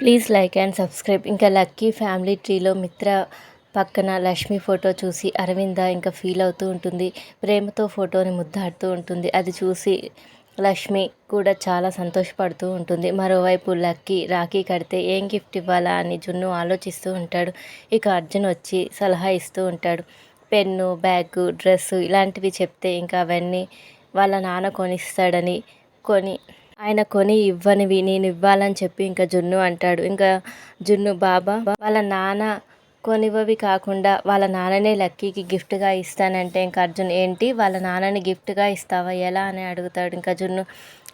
Please like and subscribe. ఇంకా lucky family ట్రీలో మిత్ర పక్కన లక్ష్మి ఫోటో చూసి అరవింద ఇంకా ఫీల్ అవుతూ ఉంటుంది. ప్రేమతో ఫోటోని ముద్దాడుతూ ఉంటుంది. అది చూసి లక్ష్మి కూడా చాలా సంతోషపడుతూ ఉంటుంది. మరోవైపు లక్కీ రాఖీ కడితే ఏం గిఫ్ట్ ఇవ్వాలా అని జున్ను ఆలోచిస్తూ ఉంటాడు. ఇక అర్జున్ వచ్చి సలహా ఇస్తూ ఉంటాడు. పెన్ను బ్యాగు డ్రెస్సు ఇలాంటివి చెప్తే ఇంకా అవన్నీ వాళ్ళ నాన్న కొనిస్తాడని కొని ఆయన కొని ఇవ్వనివి నేను ఇవ్వాలని చెప్పి ఇంకా జున్ను అంటాడు. ఇంకా జున్ను బాబా వాళ్ళ నాన్న కొనివ్వవి కాకుండా వాళ్ళ నాన్ననే లక్కీకి గిఫ్ట్గా ఇస్తానంటే ఇంకా అర్జున్ ఏంటి? వాళ్ళ నాన్నని గిఫ్ట్గా ఇస్తావా? ఎలా? అని అడుగుతాడు. ఇంకా జున్ను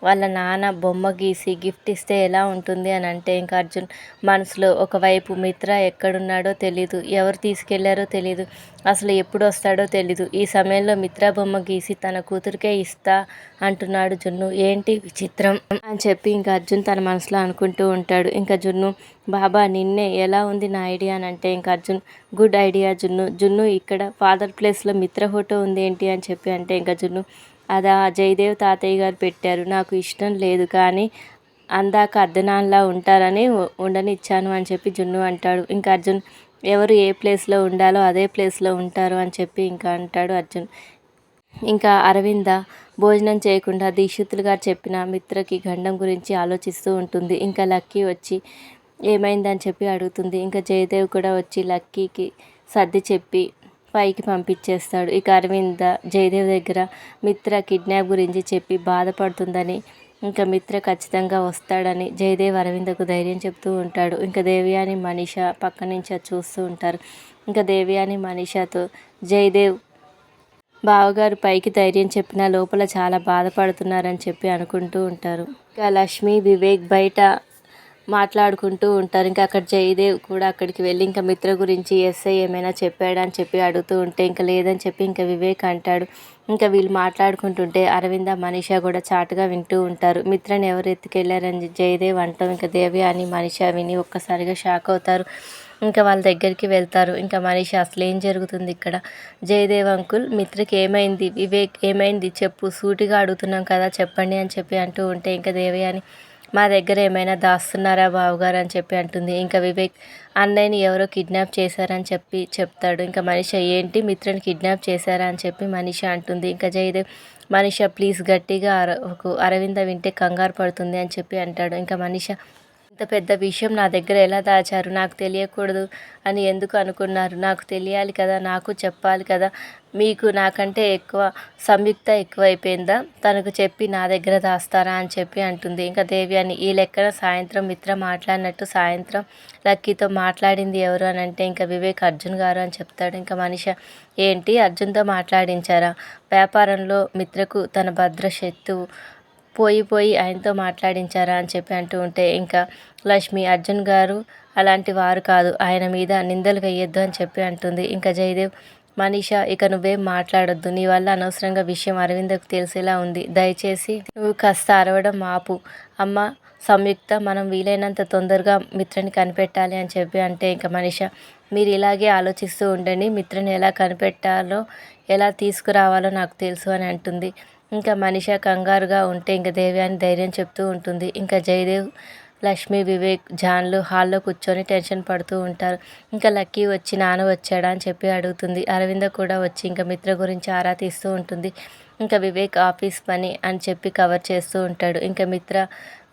వాళ్ళ నాన్న బొమ్మ గీసి గిఫ్ట్ ఇస్తే ఎలా ఉంటుంది? అని అంటే ఇంకా అర్జున్ మనసులో ఒకవైపు మిత్ర ఎక్కడున్నాడో తెలీదు. ఎవరు తీసుకెళ్ళారో తెలీదు. అసలు ఎప్పుడు వస్తాడో తెలీదు. ఈ సమయంలో మిత్ర బొమ్మ గీసి తన కూతురికే ఇస్తా అంటున్నాడు జున్ను. ఏంటి విచిత్రం? అని చెప్పి ఇంకా అర్జున్ తన మనసులో అనుకుంటూ ఉంటాడు. ఇంకా జున్ను బాబా నిన్నే ఎలా ఉంది నా ఐడియా? అని అంటే ఇంకా అర్జున్ గుడ్ ఐడియా జున్ను. జున్ను ఇక్కడ ఫాదర్ ప్లేస్లో మిత్ర ఫోటో ఉంది ఏంటి? అని చెప్పి అంటే ఇంకా జున్ను అదా జయదేవ్ తాతయ్య గారు పెట్టారు. నాకు ఇష్టం లేదు కానీ అందాక అర్ధనాన్లా ఉంటారని ఉండనిచ్చాను అని చెప్పి జున్ను అంటాడు. ఇంకా అర్జున్ ఎవరు ఏ ప్లేస్లో ఉండాలో అదే ప్లేస్లో ఉంటారు అని చెప్పి ఇంకా అంటాడు అర్జున్. ఇంకా అరవింద భోజనం చేయకుండా దీక్షితులు గారు చెప్పిన మిత్రకి గండం గురించి ఆలోచిస్తూ ఉంటుంది. ఇంకా లక్కీ వచ్చి ఏమైందని చెప్పి అడుగుతుంది. ఇంకా జయదేవ్ కూడా వచ్చి లక్కీకి సర్ది చెప్పి పైకి పంపించేస్తాడు. ఇక అరవింద జయదేవ్ దగ్గర మిత్ర కిడ్నాప్ గురించి చెప్పి బాధపడుతుందని ఇంకా మిత్ర ఖచ్చితంగా వస్తాడని జయదేవ్ అరవిందకు ధైర్యం చెప్తూ ఉంటాడు. ఇంకా దేవ్యాని మనీష పక్క నుంచి చూస్తూ ఉంటారు. ఇంకా దేవ్యాని మనీషతో జయదేవ్ బావగారు పైకి ధైర్యం చెప్పినా లోపల చాలా బాధపడుతున్నారని చెప్పి అనుకుంటూ ఉంటారు. ఇంకా లక్ష్మి వివేక్ బయట మాట్లాడుకుంటూ ఉంటారు. ఇంకా అక్కడ జయదేవ్ కూడా అక్కడికి వెళ్ళి ఇంకా మిత్ర గురించి ఎస్ఐ ఏమైనా చెప్పాడా అని చెప్పి అడుగుతూ ఉంటే ఇంకా లేదని చెప్పి ఇంకా వివేక్ అంటాడు. ఇంకా వీళ్ళు మాట్లాడుకుంటుంటే అరవింద మనీషా కూడా చాటుగా వింటూ ఉంటారు. మిత్రని ఎవరు ఎత్తుకెళ్ళారని జయదేవ్ అంటాం. ఇంకా దేవి అని మనిష విని ఒక్కసారిగా షాక్ అవుతారు. ఇంకా వాళ్ళ దగ్గరికి వెళ్తారు. ఇంకా మనీషా అసలు ఏం జరుగుతుంది ఇక్కడ? జయదేవ్ అంకుల్ మిత్రకి ఏమైంది? వివేక్ ఏమైంది? చెప్పు. సూటిగా అడుగుతున్నాం కదా చెప్పండి అని చెప్పి అంటూ ఉంటే ఇంకా దేవి అని మా దగ్గర ఏమైనా దాస్తున్నారా బావగారు అని చెప్పి అంటుంది. ఇంకా వివేక్ అన్నయ్యని ఎవరో కిడ్నాప్ చేశారని చెప్పి చెప్తాడు. ఇంకా మనిష ఏంటి? మిత్రుని కిడ్నాప్ చేశారా అని చెప్పి మనిష అంటుంది. ఇంకా జయదేవ్ మనిష ప్లీజ్ గట్టిగా అర అరవింద వింటే కంగారు పడుతుంది అని చెప్పి అంటాడు. ఇంకా మనిష ఇంత పెద్ద విషయం నా దగ్గర ఎలా దాచారు? నాకు తెలియకూడదు అని ఎందుకు అనుకున్నారు? నాకు తెలియాలి కదా నాకు చెప్పాలి కదా. మీకు నాకంటే ఎక్కువ సంయుక్త ఎక్కువైపోయిందా? తనకు చెప్పి నా దగ్గర దాస్తారా అని చెప్పి అంటుంది. ఇంకా దేవి అని ఈ లెక్కన సాయంత్రం మిత్ర మాట్లాడినట్టు సాయంత్రం లక్కీతో మాట్లాడింది ఎవరు అని అంటే ఇంకా వివేక్ అర్జున్ గారు అని చెప్తాడు. ఇంకా మనిష ఏంటి? అర్జున్తో మాట్లాడించారా? వ్యాపారంలో మిత్రకు తన భద్ర శత్రువు పోయి పోయి ఆయనతో మాట్లాడించారా అని చెప్పి అంటూ ఉంటే ఇంకా లక్ష్మి అర్జున్ గారు అలాంటి వారు కాదు ఆయన మీద నిందలు వేయొద్దు అని చెప్పి అంటుంది. ఇంకా జయదేవ్ మనీషా ఇక నువ్వేం మాట్లాడొద్దు నీ వల్ల అనవసరంగా విషయం అరవిందకు తెలిసేలా ఉంది. దయచేసి నువ్వు కాస్త అరవడం ఆపు. అమ్మ సంయుక్త మనం వీలైనంత తొందరగా మిత్రని కనిపెట్టాలి అని చెప్పి అంటే ఇంకా మనిష మీరు ఇలాగే ఆలోచిస్తూ ఉండండి మిత్రని ఎలా కనిపెట్టాలో ఎలా తీసుకురావాలో నాకు తెలుసు అని అంటుంది. ఇంకా మనిష కంగారుగా ఉంటే ఇంకా దేవ్యాని ధైర్యం చెప్తూ ఉంటుంది. ఇంకా జయదేవ్ లక్ష్మి వివేక్ జాన్లు హాల్లో కూర్చొని టెన్షన్ పడుతూ ఉంటారు. ఇంకా లక్కీ వచ్చి నాన్న వచ్చాడా అని చెప్పి అడుగుతుంది. అరవింద కూడా వచ్చి ఇంకా మిత్ర గురించి ఆరా తీస్తూ ఉంటుంది. ఇంకా వివేక్ ఆఫీస్ పని అని చెప్పి కవర్ చేస్తూ ఉంటాడు. ఇంకా మిత్ర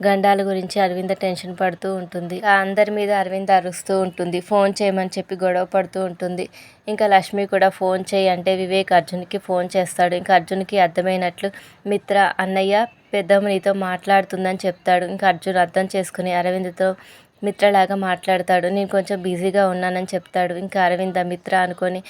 గండాల గురించి అరవింద టెన్షన్ పడుతూ ఉంటుంది. ఆ అందరి మీద అరవింద అరుస్తూ ఉంటుంది. ఫోన్ చేయమని చెప్పి గొడవ పడుతూ ఉంటుంది. ఇంకా లక్ష్మి కూడా ఫోన్ చేయి అంటే వివేక్ అర్జున్కి ఫోన్ చేస్తాడు. ఇంకా అర్జున్కి అర్థమైనట్లు మిత్ర అన్నయ్య పెద్దమ్మ నీతో మాట్లాడుతుందని చెప్తాడు. ఇంకా అర్జున్ అర్థం చేసుకుని అరవింద్తో మిత్రలాగా మాట్లాడతాడు. నేను కొంచెం బిజీగా ఉన్నానని చెప్తాడు. ఇంకా అరవింద మిత్ర అనుకొని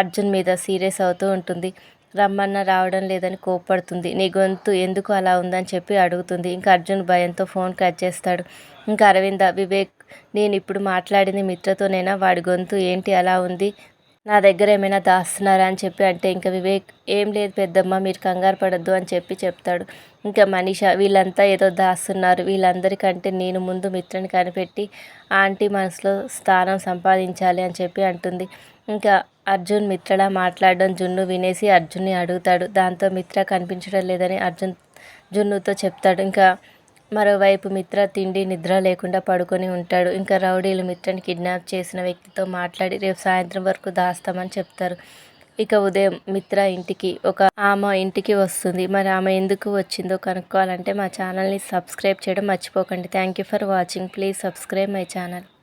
అర్జున్ మీద సీరియస్ అవుతూ ఉంటుంది. రమ్మన్న రావడం లేదని కోప్పడుతుంది. నీ గొంతు ఎందుకు అలా ఉందని చెప్పి అడుగుతుంది. ఇంకా అర్జున్ భయంతో ఫోన్ కట్ చేస్తాడు. ఇంకా అరవింద వివేక్ నేను ఇప్పుడు మాట్లాడింది మిత్రతోనైనా? వాడి గొంతు ఏంటి అలా ఉంది? నా దగ్గర ఏమైనా దాస్తున్నారా అని చెప్పి అంటే ఇంకా వివేక్ ఏం లేదు పెద్దమ్మ మీరు కంగారు పడద్దు అని చెప్పి చెప్తాడు. ఇంకా మనీష వీళ్ళంతా ఏదో దాస్తున్నారు. వీళ్ళందరికంటే నేను ముందు మిత్రుని కనిపెట్టి ఆంటీ మనసులో స్థానం సంపాదించాలి అని చెప్పి అంటుంది. ఇంకా అర్జున్ మిత్రలా మాట్లాడడం జున్ను వినేసి అర్జున్ని అడుగుతాడు. దాంతో మిత్ర కనిపించడం లేదని అర్జున్ జున్నుతో చెప్తాడు. ఇంకా మరోవైపు మిత్ర తిండి నిద్ర లేకుండా పడుకొని ఉంటాడు. ఇంకా రౌడీలు మిత్రని కిడ్నాప్ చేసిన వ్యక్తితో మాట్లాడి రేపు సాయంత్రం వరకు దాస్తామని చెప్తారు. ఇక ఉదయం మిత్ర ఇంటికి ఒక ఆమె ఇంటికి వస్తుంది. మరి ఆమె ఎందుకు వచ్చిందో కనుక్కోవాలంటే మా ఛానల్ని సబ్స్క్రైబ్ చేయడం మర్చిపోకండి. Thank you for watching. Please subscribe my channel.